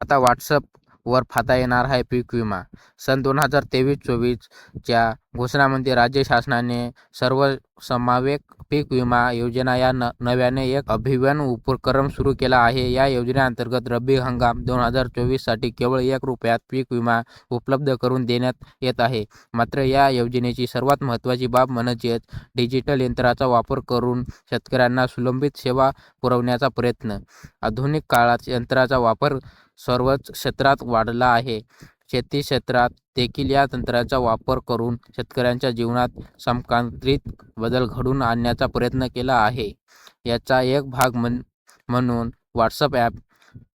आता व्हॉट्सअपवर फाता येणार आहे पीक विमा. सन दोन हजार तेवीस चोवीसच्या घोषणामध्ये राज्य शासनाने सर्वसमावेशक पीक विमा योजना या न नव्याने एक अभियान उपक्रम सुरू केला आहे. या योजनेअंतर्गत रब्बी हंगाम दोन हजार चोवीससाठी केवळ एक रुपयात पीक विमा उपलब्ध करून देण्यात येत आहे. मात्र या योजनेची सर्वात महत्त्वाची बाब म्हणजेच डिजिटल यंत्राचा वापर करून शेतकऱ्यांना सुलंबित सेवा पुरवण्याचा प्रयत्न. आधुनिक काळात यंत्राचा वापर सर्वच क्षेत्रात वाढला आहे. शेती क्षेत्रात देखील या तंत्राचा वापर करून शेतकऱ्यांच्या जीवनात समकालीन बदल घडून आणण्याचा प्रयत्न केला आहे. याचा एक भाग म्हण म्हणून व्हॉट्सअप ॲप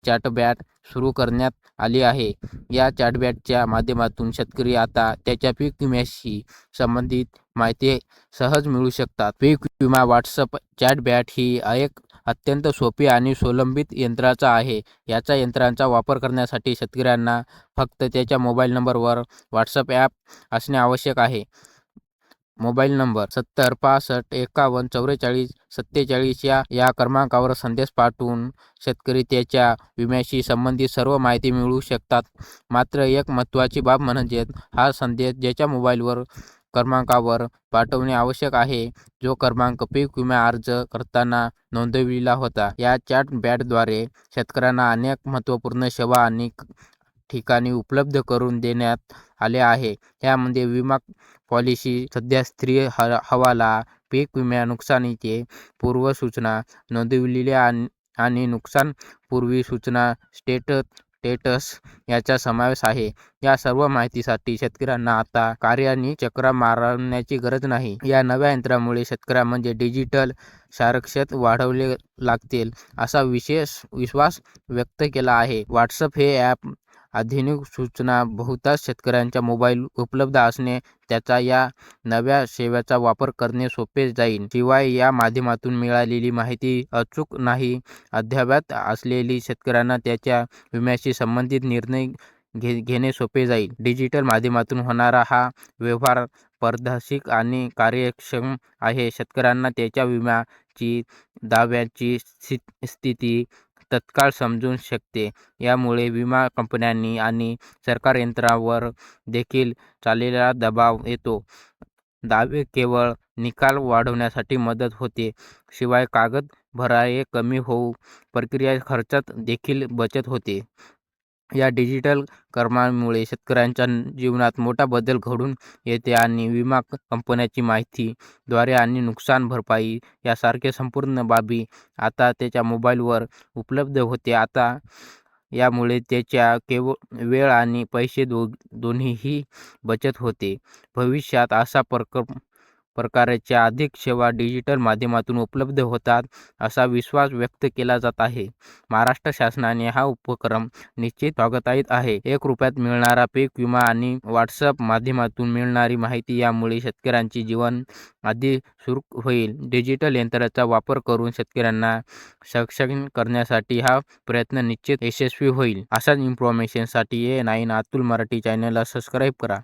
चॅटबॅट सुरू करण्यात आली आहे. या चॅटबॅटच्या माध्यमातून शेतकरी आता त्याच्या पीक विम्याशी संबंधित माहिती सहज मिळू शकतात. पीक विमा व्हॉट्सअप चॅटबॅट ही एक अत्यंत सोपी आणि सुलभित यंत्राचा आहे. याचा यंत्रांचा वापर करण्यासाठी शेतकऱ्यांना फक्त त्याच्या मोबाईल नंबरवर व्हॉट्सअप ॲप असणे आवश्यक आहे. मोबाईल नंबर सत्तर पासष्ट एकावन्न चौवेचाळीस सत्तेचाळीस या या क्रमांकावर संदेश पाठवून शेतकरी त्याच्या विम्याशी संबंधित सर्व माहिती मिळवू शकतात. मात्र एक महत्त्वाची बाब म्हणजे हा संदेश ज्याच्या मोबाईलवर क्रमांकावर पाठवणे आवश्यक आहे. जो क्रमांक पीक विमा अर्ज करताना नोंदविला होता या चॅट बॅटद्वारे शेतकऱ्यांना अनेक महत्त्वपूर्ण सेवा आणि ठिकाणी उपलब्ध करून देण्यात आले आहे. यामध्ये विमा पॉलिसी सध्या स्त्री ह हवाला पीक विमा नुकसानीचे पूर्वसूचना नोंदविलेल्या आणि आणि नुकसानपूर्वी सूचना स्टेटस स्टेटस याचा समावेश आहे. या सर्व माहितीसाठी शेतकऱ्यांना आता कार्याने चक्रा मारण्याची गरज नाही. या नव्या यंत्रामुळे शेतकऱ्या म्हणजे डिजिटल सारक्षत वाढवले लागतील असा विशेष विश्वास व्यक्त केला आहे. व्हॉट्सअप हे ॲप आधुनिक सूचना बहुतांश शेतकऱ्यांच्या मोबाईल उपलब्ध असणे त्याचा या नव्या सेवेचा वापर करणे सोपे जाईल. शिवाय या माध्यमातून मिळालेली माहिती अचूक नाही. अद्ययावत असलेली शेतकऱ्यांना त्याच्या विम्याशी संबंधित निर्णय घे घेणे सोपे जाईल. डिजिटल माध्यमातून होणारा हा व्यवहार पारदर्शक आणि कार्यक्षम आहे. शेतकऱ्यांना त्याच्या विम्याची दाव्याची स्थिती तत्काळ समजू शकते. यामुळे विमा कंपन्यांनी आणि सरकार यंत्रावर देखील चाललेला दबाव येतो. दावे केवळ निकाल वाढवण्यासाठी मदत होते. शिवाय कागद भराये कमी होऊ प्रक्रिया खर्चात देखील बचत होते. या डिजिटल कर्मामुळे शेतकऱ्यांच्या जीवनात मोठा बदल घडून येते आणि विमा कंपन्याची माहिती द्वारे आणि नुकसान भरपाई यासारखे संपूर्ण बाबी आता त्याच्या मोबाईलवर उपलब्ध होते. आता यामुळे त्याच्या केवळ वेळ आणि पैसे दो दोन्हीही बचत होते. भविष्यात असा प्रकल्प प्रकारच्या अधिक सेवा डिजिटल माध्यमातून उपलब्ध होतात असा विश्वास व्यक्त केला जात आहे. महाराष्ट्र शासनाने हा उपक्रम निश्चित स्वागतार्ह आहे. एक रुपयात मिळणारा पीक विमा आणि व्हॉट्सअप माध्यमातून मिळणारी माहिती यामुळे शेतकऱ्यांचे जीवन अधिक सुरू होईल. डिजिटल यंत्राचा वापर करून शेतकऱ्यांना सक्षम करण्यासाठी हा प्रयत्न निश्चित यशस्वी होईल. अशाच इन्फॉर्मेशनसाठी ए नाईन अतुल मराठी चॅनलला सबस्क्राईब करा.